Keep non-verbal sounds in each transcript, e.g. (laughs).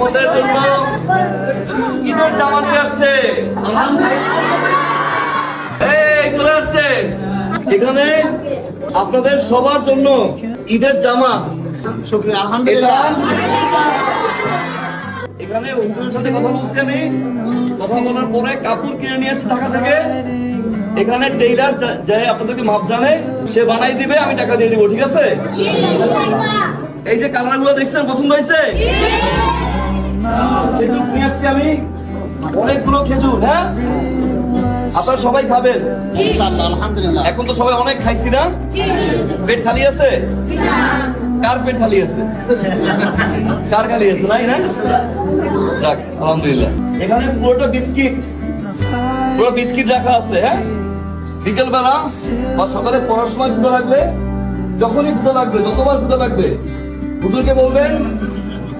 তোমাদের জন্য ঈদের জামা নিয়ে আসছে। চলে আসছে। এখানে আপনাদের সবার জন্য ঈদের জামা। এখানে হুজুরের সাথে কথা বলছি আমি কথা বলার পরে কাপড় কিনে নিয়ে আসছে ঢাকা থেকে এখানে টেইলার যে আপনাদেরকে মাপ জানে সে বানাই দিবে আমি টাকা দিয়ে দিব ঠিক আছে? এই যে কালারগুলো দেখছেন পছন্দ হয়েছে? খেজুর নিয়ে আসছি আমি। অনেকগুলো খেজুর হ্যাঁ? আপনারা সবাই খাবেন? এখন তো সবাই অনেক খাইছি না? পেট খালি আছে? কার পেট খালি আছে? কার খালি আছে নাই না? যাক আলহামদুলিল্লাহ। এখানে পুরোটা বিস্কিট। পুরো বিস্কিট রাখা আছে হ্যাঁ? বিকেল বেলা বা সকালে পড়ার সময় ক্ষুদা লাগবে যখনই ক্ষুদা লাগবে যতবার ক্ষুদা লাগবে হুজুরকে বলবেন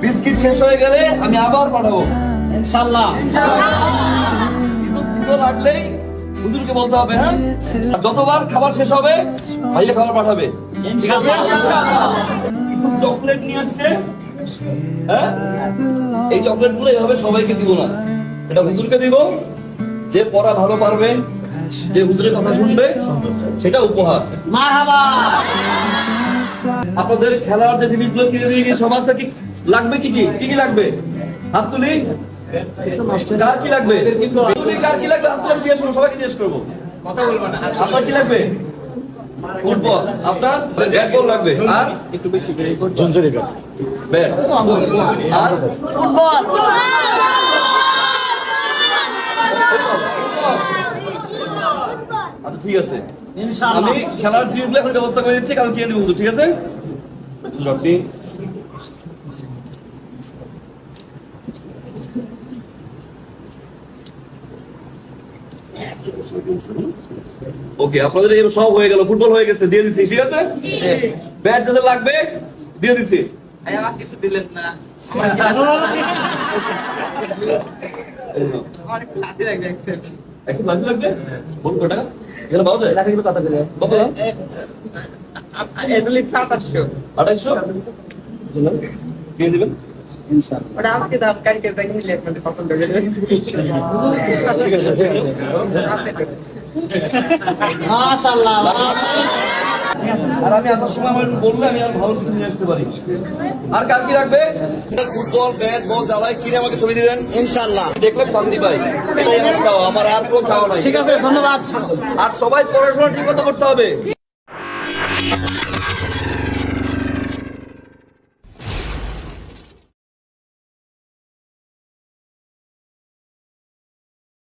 বিস্কিট শেষ হয়ে গেলে আমি আবার পাঠাবো ক্ষুদা লাগলেই হুজুরকে বলতে হবে হ্যাঁ? যতবার খাবার শেষ হবে, ভাইয়া খাবার পাঠাবে। ঠিক চকলেট নিয়ে আসছে। হ্যাঁ? এই চকলেটগুলো এভাবে সবাইকে দিব না। এটা হুজুরকে দিব। যে পড়া ভালো পারবে, যে হুজুরের কথা শুনবে, সেটা উপহার। আপনাদের খেলার যে জিনিসগুলো কিনে দিয়ে গিয়ে সব আছে কি? লাগবে কি কি? কি কি লাগবে? হাত তুলি? কার কি লাগবে? কার কি লাগবে? হাত তুলে আমি জিজ্ঞেস করব সবাইকে জিজ্ঞেস করব। কথা বলব না। আপনার কি লাগবে? ফুটবল। আপনার? ব্যাট বল লাগবে। আর? একটু বেশি ঝঞ্ঝরি ব্যাট। ব্যাট। আর? আচ্ছা ঠিক আছে। আমি খেলার জিনিসগুলো এখন ব্যবস্থা করে দিচ্ছি কাল কিনে দেবো হুজুর, ঠিক আছে? হুজুর, আপনি ওকে আপনাদের এই সব হয়ে গেল ফুটবল হয়ে গেছে দিয়ে দিচ্ছি ঠিক আছে? ব্যাট যাদের লাগবে দিয়ে দিচ্ছি আমাকে কিছু দিলেন না। (laughs) আমার একশো লাগবে লাগবে? বলুন কত টাকা এখানে পাওয়া যায়? কত এটা লিখছে আঠাশশো আঠাইশো দিয়ে দিবেন? ইনশাআল্লাহ। ওটা আমাকে দাম কালকে দেখে নিলে আপনাদের পছন্দ হয়ে যাবে। ঠিক আছে আপনি তো- মাশাআল্লাহ। আর আমি আসার সময় আমার বললে আমি আর ভালো কিছু নিয়ে আসতে পারি। আর কার কি রাখবে? ফুটবল ব্যাট বল জ্বালায় কিনে আমাকে ছবি দিবেন? ইনশাল্লাহ দেখলে শান্তি পাই। এটাই আমার আমার আর কোনো চাওয়া নাই। ঠিক আছে ধন্যবাদ। আর সবাই পড়াশোনা ঠিক মতো করতে হবে।